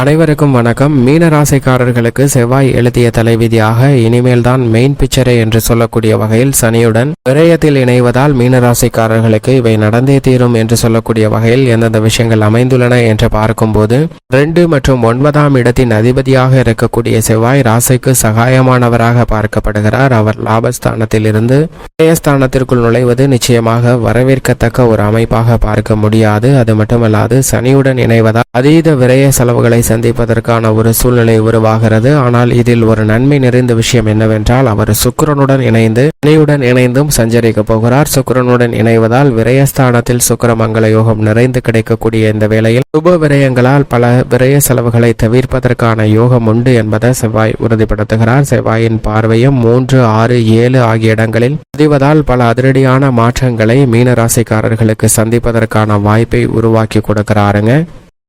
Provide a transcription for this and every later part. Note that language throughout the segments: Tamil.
அனைவருக்கும் வணக்கம். மீனராசிக்காரர்களுக்கு செவ்வாய் எழுதிய தலைவிதியாக இனிமேல் தான் மெயின் பிக்சரே என்று சொல்லக்கூடிய வகையில் சனியுடன் விரயத்தில் இணைவதால் மீனராசிக்காரர்களுக்கு இவை நடந்தே தீரும் என்று சொல்லக்கூடிய வகையில் எந்தெந்த விஷயங்கள் அமைந்துள்ளன என்று பார்க்கும்போது ரெண்டு மற்றும் ஒன்பதாம் இடத்தின் அதிபதியாக இருக்கக்கூடிய செவ்வாய் ராசிக்கு சகாயமானவராக பார்க்கப்படுகிறார். அவர் லாபஸ்தானத்தில் இருந்து விரயஸ்தானத்திற்குள் நுழைவது நிச்சயமாக வரவேற்கத்தக்க ஒரு அமைப்பாக பார்க்க முடியாது. அது மட்டுமல்லாது சனியுடன் இணைவதால் அதீத விரய செலவுகளை சந்திப்பதற்கான ஒரு சூழ்நிலை உருவாகிறது. ஆனால் இதில் ஒரு நன்மை நிறைந்த விஷயம் என்னவென்றால் அவர் சுக்கரனுடன் இணைந்து இணையுடன் இணைந்தும் சஞ்சரிக்க போகிறார். சுக்கிரனுடன் இணைவதால் விரயஸ்தானத்தில் சுக்கிரமங்கல யோகம் நிறைந்து கிடைக்கக்கூடிய இந்த வேளையில் சுப விரயங்களால் பல விரய செலவுகளை தவிர்ப்பதற்கான யோகம் உண்டு என்பதை செவ்வாய் உறுதிப்படுத்துகிறார். செவ்வாயின் பார்வையும் மூன்று ஆறு ஏழு ஆகிய இடங்களில் பதிவதால் பல அதிரடியான மாற்றங்களை மீனராசிக்காரர்களுக்கு சந்திப்பதற்கான வாய்ப்பை உருவாக்கி கொடுக்கிறாருங்க.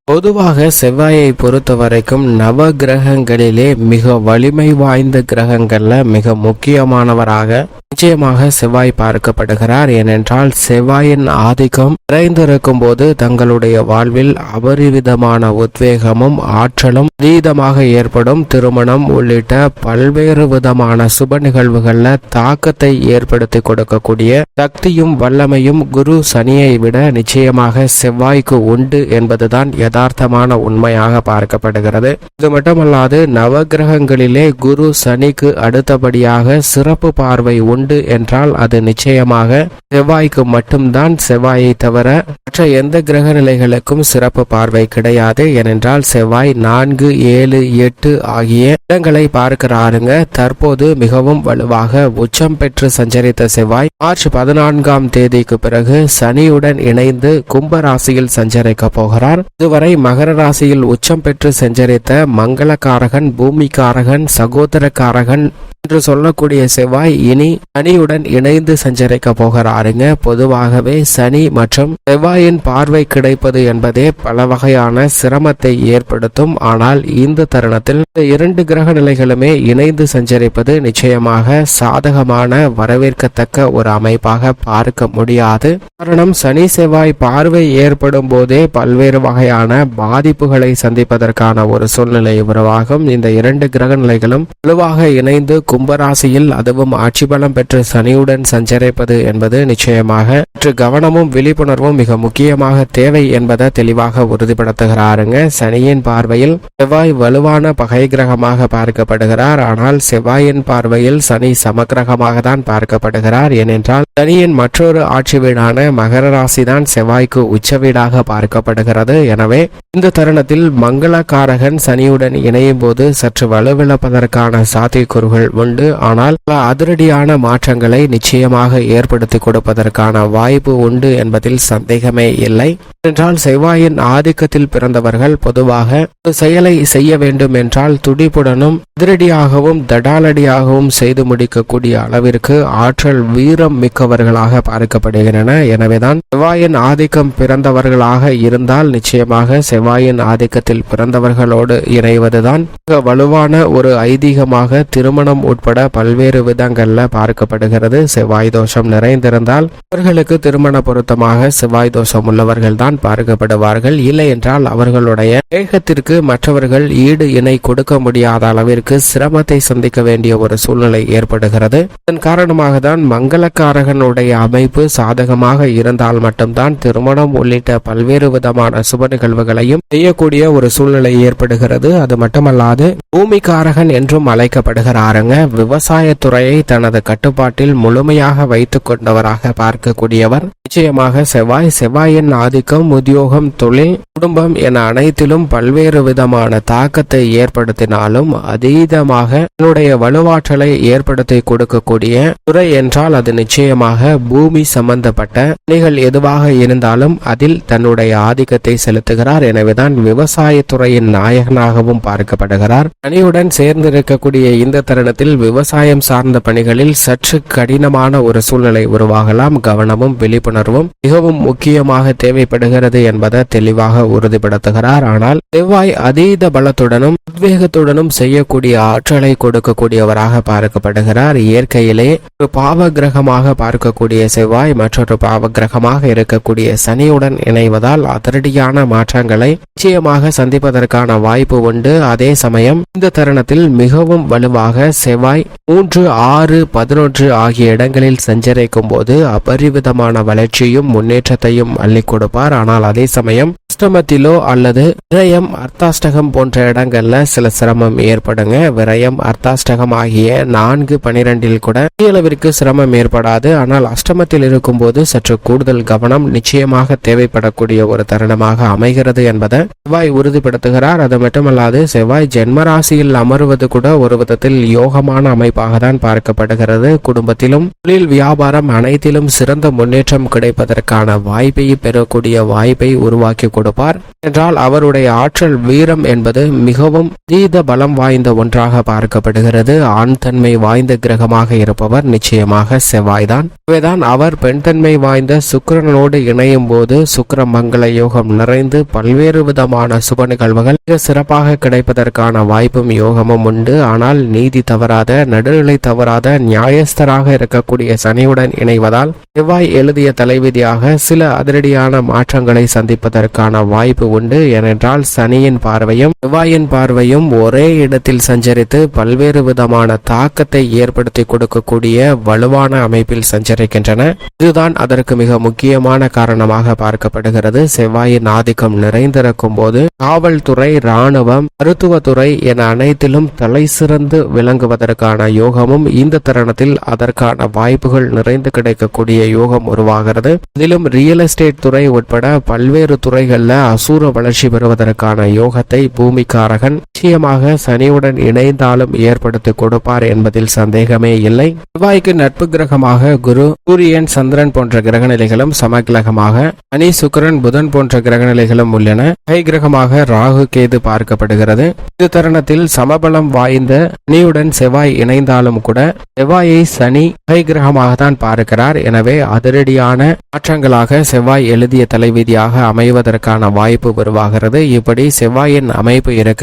பொதுவாக செவ்வாயை பொறுத்த வரைக்கும் நவ கிரகங்களிலே மிக வலிமை வாய்ந்த கிரகங்கள்ல மிக முக்கியமானவராக நிச்சயமாக செவ்வாய் பார்க்கப்படுகிறார். ஏனென்றால் செவ்வாயின் ஆதிக்கம் நிறைந்திருக்கும் போது தங்களுடைய வாழ்வில் அபரிவிதமான உத்வேகமும் ஆற்றலும் அதீதமாக ஏற்படும். திருமணம் உள்ளிட்ட பல்வேறு விதமான சுப நிகழ்வுகள்ல தாக்கத்தை ஏற்படுத்தி கொடுக்கக்கூடிய சக்தியும் வல்லமையும் குரு சனியை விட நிச்சயமாக செவ்வாய்க்கு உண்டு என்பதுதான் யதார்த்தமான உண்மையாக பார்க்கப்படுகிறது. இது மட்டுமல்லாது நவகிரகங்களிலே குரு சனிக்கு அடுத்தபடியாக சிறப்பு பார்வை உண்டு என்றால் அது நிச்சயமாக செவ்வாய்க்கு மட்டும்தான் செவ்வாயை தவிர மற்ற எந்த கிரக நிலைகளுக்கும் சிறப்பு பார்வை கிடையாது. ஏனென்றால் செவ்வாய் நான்கு ஏழு எட்டு ஆகிய இடங்களை பார்க்கிறாருங்க. தற்போது மிகவும் வலுவாக உச்சம் பெற்று சஞ்சரித்த செவ்வாய் மார்ச் பதினான்காம் தேதிக்கு பிறகு சனியுடன் இணைந்து கும்ப ராசியில் சஞ்சரிக்க போகிறார். இதுவரை மகர ராசியில் உச்சம் பெற்று சஞ்சரித்த மங்களக்காரகன் பூமிக்காரகன் சகோதரக்காரகன் என்று சொல்லக்கூடிய செவ்வாய் இனி சனியுடன் இணைந்து சஞ்சரிக்க போகிறாருங்க. பொதுவாகவே சனி மற்றும் செவ்வாயின் பார்வை கிடைப்பது என்பதே பல வகையான சிரமத்தை ஏற்படுத்தும். ஆனால் இந்த தருணத்தில் இந்த இரண்டு கிரக நிலைகளுமே இணைந்து சஞ்சரிப்பது நிச்சயமாக சாதகமான வரவேற்கத்தக்க ஒரு அமைப்பாக பார்க்க முடியாது. காரணம் சனி செவ்வாய் பார்வை ஏற்படும் போதே பல்வேறு வகையான பாதிப்புகளை சந்திப்பதற்கான ஒரு சூழ்நிலை உருவாகும். இந்த இரண்டு கிரக நிலைகளும் வலுவாக இணைந்து கும்பராசியில் அதுவும் ஆட்சி பலம் பெற்று சனியுடன் சஞ்சரிப்பது என்பது நிச்சயமாக சற்று கவனமும் விழிப்புணர்வும் மிக முக்கியமாக தேவை என்பதை தெளிவாக உறுதிப்படுத்துகிறாருங்க. சனியின் பார்வையில் செவ்வாய் வலுவான பகை கிரகமாக பார்க்கப்படுகிறார். ஆனால் செவ்வாயின் பார்வையில் சனி சமக்கிரகமாக தான் பார்க்கப்படுகிறார். ஏனென்றால் சனியின் மற்றொரு ஆட்சி வீடான மகர ராசி தான் செவ்வாய்க்கு உச்ச வீடாக பார்க்கப்படுகிறது. எனவே இந்த தருணத்தில் மங்களகாரகன் சனியுடன் இணையும் போது சற்று வலுவிழப்பதற்கான சாத்தியக்கூறுகள் உண்டு. ஆனால் பல அதிரடியான மாற்றங்களை நிச்சயமாக ஏற்படுத்தி கொடுப்பதற்கான வாய்ப்பு உண்டு என்பதில் சந்தேகமே இல்லை. என்றால் செவ்வாயின் ஆதிக்கத்தில் பிறந்தவர்கள் பொதுவாக ஒரு செயலை செய்ய வேண்டும் என்றால் துடிப்புடனும் அதிரடியாகவும் தடாலடியாகவும் செய்து முடிக்கக்கூடிய அளவிற்கு ஆற்றல் வீரம் மிக்கவர்களாக பார்க்கப்படுகின்றன. எனவேதான் செவ்வாயின் ஆதிக்கம் பிறந்தவர்களாக இருந்தால் நிச்சயமாக செவ்வாயின் ஆதிக்கத்தில் பிறந்தவர்களோடு இணைவதுதான் மிக வலுவான ஒரு ஐதீகமாக திருமணம் உட்பட பல்வேறு விதங்கள்ல பார்க்கப்படுகிறது. செவ்வாய் தோஷம் நிறைந்திருந்தால் அவர்களுக்கு திருமண பொருத்தமாக செவ்வாய் தோஷம் உள்ளவர்கள் தான் பார்க்கப்படுவார்கள். இல்லை என்றால் அவர்களுடைய வேகத்திற்கு மற்றவர்கள் ஈடு இணை கொடுக்க முடியாத அளவிற்கு சிரமத்தை சந்திக்க வேண்டிய ஒரு சூழ்நிலை ஏற்படுகிறது. இதன் காரணமாக தான் மங்களக்காரகனுடைய அமைப்பு சாதகமாக இருந்தால் மட்டும்தான் திருமணம் உள்ளிட்ட பல்வேறு விதமான சுப நிகழ்வுகளையும் செய்யக்கூடிய ஒரு சூழ்நிலை ஏற்படுகிறது. அது மட்டுமல்லாது பூமிகாரகன் என்றும் அழைக்கப்படுகிறாருங்க. விவசாயத்துறையை தனது கட்டுப்பாட்டில் முழுமையாக வைத்துக் கொண்டவராக பார்க்கக்கூடியவர். நிச்சயமாக செவ்வாய் செவ்வாயின் ஆதிக்கம் உத்தியோகம் தொழில் குடும்பம் என அனைத்திலும் பல்வேறு விதமான தாக்கத்தை ஏற்படுத்தினாலும் அதீதமாக தன்னுடைய வலுவாற்றலை ஏற்படுத்தி கொடுக்கக்கூடிய துறை என்றால் அது நிச்சயமாக பூமி சம்பந்தப்பட்ட பணிகள் எதுவாக இருந்தாலும் அதில் தன்னுடைய ஆதிக்கத்தை செலுத்துகிறார். எனவேதான் விவசாயத்துறையின் நாயகனாகவும் பார்க்கப்படுகிறார். பணியுடன் சேர்ந்திருக்கக்கூடிய இந்த தருணத்தில் விவசாயம் சார்ந்த பணிகளில் சற்று கடினமான ஒரு சூழ்நிலை உருவாகலாம். கவனமும் விழிப்புணர்வு உணர்வும் மிகவும் முக்கியமாக தேவைப்படுகிறது என்பதை தெளிவாக உறுதிப்படுத்துகிறார். ஆனால் செவ்வாய் அதீத பலத்துடனும் உத்வேகத்துடனும் செய்யக்கூடிய ஆற்றலை கொடுக்கக்கூடியவராக பார்க்கப்படுகிறார். இயற்கையிலே ஒரு பாவ கிரகமாக பார்க்கக்கூடிய செவ்வாய் மற்றொரு பாவ கிரகமாக இருக்கக்கூடிய சனியுடன் இணைவதால் அதிரடியான மாற்றங்களை நிச்சயமாக சந்திப்பதற்கான வாய்ப்பு உண்டு. அதே சமயம் இந்த தருணத்தில் மிகவும் வலுவாக செவ்வாய் மூன்று ஆறு பதினொன்று ஆகிய இடங்களில் சஞ்சரிக்கும் போது அபரிவிதமான வளர்ச்சியும் முன்னேற்றத்தையும் அள்ளி கொடுப்பார். ஆனால் அதே சமயம் அஷ்டமத்திலோ அல்லது விரயம் அர்த்தாஷ்டகம் போன்ற இடங்கள்ல சில சிரமம் ஏற்படுங்க. விரயம் அர்த்தாஷ்டகம் ஆகிய நான்கு பனிரெண்டில் கூட அளவிற்கு சிரமம் ஏற்படாது. ஆனால் அஷ்டமத்தில் இருக்கும் போது சற்று கூடுதல் கவனம் நிச்சயமாக தேவைப்படக்கூடிய ஒரு தருணமாக அமைகிறது என்பதை செவ்வாய் உறுதிப்படுத்துகிறார். அது மட்டுமல்லாது செவ்வாய் ஜென்மராசியில் அமருவது கூட ஒரு விதத்தில் யோகமான அமைப்பாக தான் பார்க்கப்படுகிறது. குடும்பத்திலும் தொழில் வியாபாரம் அனைத்திலும் சிறந்த முன்னேற்றம் கிடைப்பதற்கான வாய்ப்பை பெறக்கூடிய வாய்ப்பை உருவாக்கி கொடுப்பார் என்றால் அவருடைய ஆற்றல் வீரம் என்பது மிகவும் தீத பலம் வாய்ந்த ஒன்றாக பார்க்கப்படுகிறது. ஆண் தன்மை வாய்ந்த கிரகமாக இருப்பவர் நிச்சயமாக செவ்வாய்தான். இவைதான் அவர் பெண் தன்மை வாய்ந்த சுக்கரனோடு இணையும் போது சுக்கர மங்கள யோகம் நிறைந்து பல்வேறு விதமான சுப நிகழ்வுகள் மிக சிறப்பாக கிடைப்பதற்கான வாய்ப்பும் யோகமும் உண்டு. ஆனால் நீதி தவறாத நடுநிலை தவறாத நியாயஸ்தராக இருக்கக்கூடிய சனியுடன் இணைவதால் செவ்வாய் எழுதிய தலைவிதியாக சில அதிரடியான மாற்றங்களை சந்திப்பதற்கான வாய்ப்பு உண்டு. ஏனென்றால் சனியின் பார்வையும் செவ்வாயின் பார்வையும் ஒரே இடத்தில் சஞ்சரித்து பல்வேறு விதமான தாக்கத்தை ஏற்படுத்தி கொடுக்கக்கூடிய வலுவான அமைப்பில் சஞ்சரிக்கின்றன. இதுதான் அதற்கு மிக முக்கியமான காரணமாக பார்க்கப்படுகிறது. செவ்வாயின் ஆதிக்கம் நிறைந்திருக்கும் போது காவல்துறை ராணுவம் மருத்துவத்துறை என அனைத்திலும் தலை சிறந்து விளங்குவதற்கான யோகமும் இந்த தருணத்தில் அதற்கான வாய்ப்புகள் நிறைந்து கிடைக்கக்கூடிய யோகம் உருவாகிறது. இதிலும் ரியல் எஸ்டேட் துறை உட்பட பல்வேறு துறைகள் துறைகள்ல அசூர வளர்ச்சி பெறுவதற்கான யோகத்தை பூமிக்காரகன் நிச்சயமாக சனியுடன் இணைந்தாலும் ஏற்படுத்தி கொடுப்பார் என்பதில் சந்தேகமே இல்லை. செவ்வாய்க்கு நட்பு கிரகமாக குரு சூரியன் சந்திரன் போன்ற கிரகநிலைகளும் சமகிரகமாக சனி சுக்கரன் புதன் போன்ற கிரகநிலைகளும் உள்ளன. கை கிரகமாக ராகு கேது பார்க்கப்படுகிறது. இந்த தருணத்தில் சமபலம் வாய்ந்த சனியுடன் செவ்வாய் இணைந்தாலும் கூட செவ்வாயை சனி கை கிரகமாக தான் பார்க்கிறார். எனவே அதிரடியான மாற்றங்களாக செவ்வாய் எழுதிய தலைவிதியாக அமைவதற்கான வாய்ப்பு உருவாகிறது. இப்படி செவ்வாயின் அமைப்பு இருக்க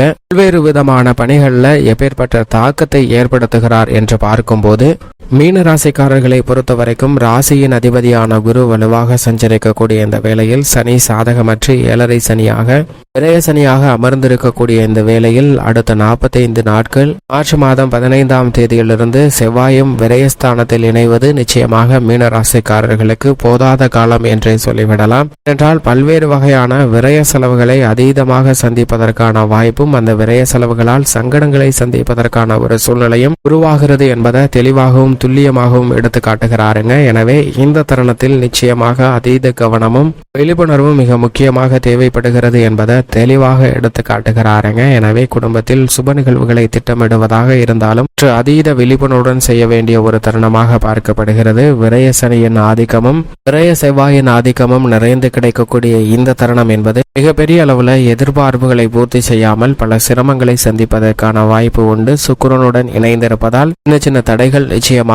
பல்வேறு விதமான பணிகளில் எப்பேற்பட்ட தாக்கத்தை ஏற்படுத்துகிறார் என்று பார்க்கும்போது மீன ராசிக்காரர்களை பொறுத்த வரைக்கும் ராசியின் அதிபதியான குரு வலுவாக சஞ்சரிக்கக்கூடிய இந்த வேளையில் சனி சாதகமற்று ஏழரை சனியாக விரய சனியாக அமர்ந்திருக்கக்கூடிய இந்த வேளையில் அடுத்த நாற்பத்தைந்து நாட்கள் மார்ச் மாதம் பதினைந்தாம் தேதியிலிருந்து செவ்வாயும் விரயஸ்தானத்தில் இணைவது நிச்சயமாக மீன ராசிக்காரர்களுக்கு போதாத காலம் என்றே சொல்லிவிடலாம். என்றால் பல்வேறு வகையான விரய செலவுகளை அதீதமாக சந்திப்பதற்கான வாய்ப்பும் அந்த விரய செலவுகளால் சங்கடங்களை சந்திப்பதற்கான ஒரு சூழ்நிலையும் உருவாகிறது என்பதை தெளிவாகவும் துல்லியமாகவும் எடுத்து காட்டுகிறாருங்க. எனவே இந்த தருணத்தில் நிச்சயமாக அதீத கவனமும் விழிப்புணர்வும் மிக முக்கியமாக தேவைப்படுகிறது என்பதை தெளிவாக எடுத்து காட்டுகிறாருங்க. எனவே குடும்பத்தில் சுப நிகழ்வுகளை திட்டமிடுவதாக இருந்தாலும் அதீத விழிப்புணர்வுடன் செய்ய வேண்டிய ஒரு தருணமாக பார்க்கப்படுகிறது. விரய சனியின் ஆதிக்கமும் விரய செவ்வாயின் ஆதிக்கமும் நிறைந்து கிடைக்கக்கூடிய இந்த தருணம் என்பது மிகப்பெரிய அளவில் எதிர்பார்ப்புகளை பூர்த்தி செய்யாமல் பல சிரமங்களை சந்திப்பதற்கான வாய்ப்பு உண்டு. சுக்கிரனுடன் இணைந்திருப்பதால் சின்ன சின்ன தடைகள் நிச்சயமாக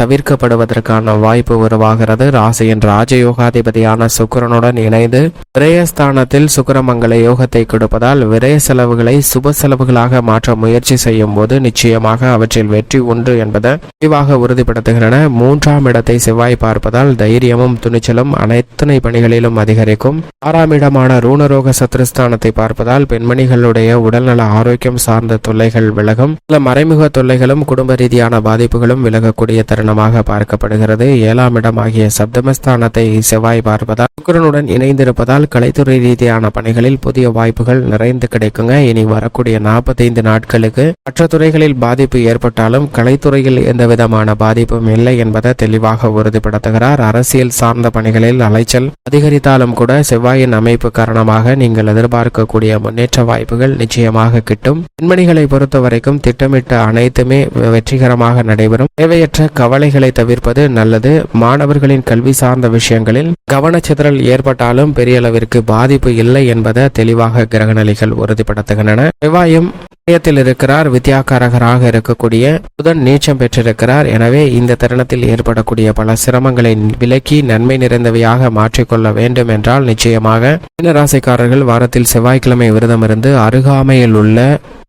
தவிர்க்கப்படுவதற்கான வாய்ப்பு உருவாகிறது. ராசியின் ராஜயோகாதிபதியான சுக்கிரனுடன் இணைந்து விரயஸ்தானத்தில் சுக்கிரமங்கல யோகத்தை கொடுப்பதால் விரய செலவுகளை சுப செலவுகளாக மாற்ற முயற்சி செய்யும் போது நிச்சயமாக அவற்றில் வெற்றி உண்டு என்பதை தெளிவாக உறுதிப்படுத்துகின்றன. மூன்றாம் இடத்தை செவ்வாய் பார்ப்பதால் தைரியமும் துணிச்சலும் அனைத்தனை பணிகளிலும் அதிகரிக்கும். ஆறாம் இடமான ரூணரோக சத்ருஸ்தானத்தை பார்ப்பதால் பெண்மணிகளுடைய உடல்நல ஆரோக்கியம் சார்ந்த தொல்லைகள் விலகும். சில மறைமுக தொல்லைகளும் குடும்ப ரீதியான பாதிப்புகளும் விலகக்கூடிய தருணமாக பார்க்கப்படுகிறது. ஏழாம் இடம் ஆகிய சப்தமஸ்தானத்தை செவ்வாய் பார்ப்பதால் சுக்கரனுடன் இணைந்திருப்பதால் கலைத்துறை ரீதியான பணிகளில் புதிய வாய்ப்புகள் நிறைந்து கிடைக்குங்க. இனி வரக்கூடிய நாற்பத்தைந்து நாட்களுக்கு மற்ற துறைகளில் பாதிப்பு ஏற்பட்டாலும் கலைத்துறையில் எந்த விதமான பாதிப்பும் இல்லை என்பதை தெளிவாக உறுதிப்படுத்துகிறார். அரசியல் சார்ந்த பணிகளில் அலைச்சல் அதிகரித்தாலும் கூட செவ்வாயின் அமைப்பு காரணமாக நீங்கள் எதிர்பார்க்கக்கூடிய முன்னேற்ற வாய்ப்புகள் நிச்சயமாக கிட்டும். பெண்மணிகளை பொறுத்த வரைக்கும் திட்டமிட்ட அனைத்துமே வெற்றிகரமாக நடைபெறும். தேவையற்ற கவலைகளை தவிர்ப்பது நல்லது. மாணவர்களின் கல்வி சார்ந்த விஷயங்களில் கவனச்சிதறல் ஏற்பட்டாலும் பெரிய அளவிற்கு பாதிப்பு இல்லை என்பதை தெளிவாக கிரகநிலைகள் உறுதிப்படுத்துகின்றன. செவ்வாயும் விரயத்தில் இருக்கிறார். வித்யாகாரகராக இருக்கக்கூடிய புதன் நீச்சம் பெற்றிருக்கிறார். எனவே இந்த தருணத்தில் ஏற்படக்கூடிய பல சிரமங்களை விலக்கி நன்மை நிறைந்தவையாக மாற்றிக்கொள்ள வேண்டும் என்றால் நிச்சயமாக மீனராசிக்காரர்கள் வாரத்தில் செவ்வாய்க்கிழமை விரதம் இருந்து அருகாமையில் உள்ள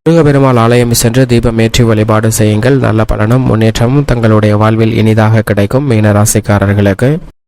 முருகப்பெருமாள் ஆலயம் சென்று தீபம் ஏற்றி வழிபாடு செய்யுங்கள். நல்ல பலனும் முன்னேற்றமும் தங்களுடைய வாழ்வில் இனிதாக கிடைக்கும் மீனராசிக்காரர்களுக்கு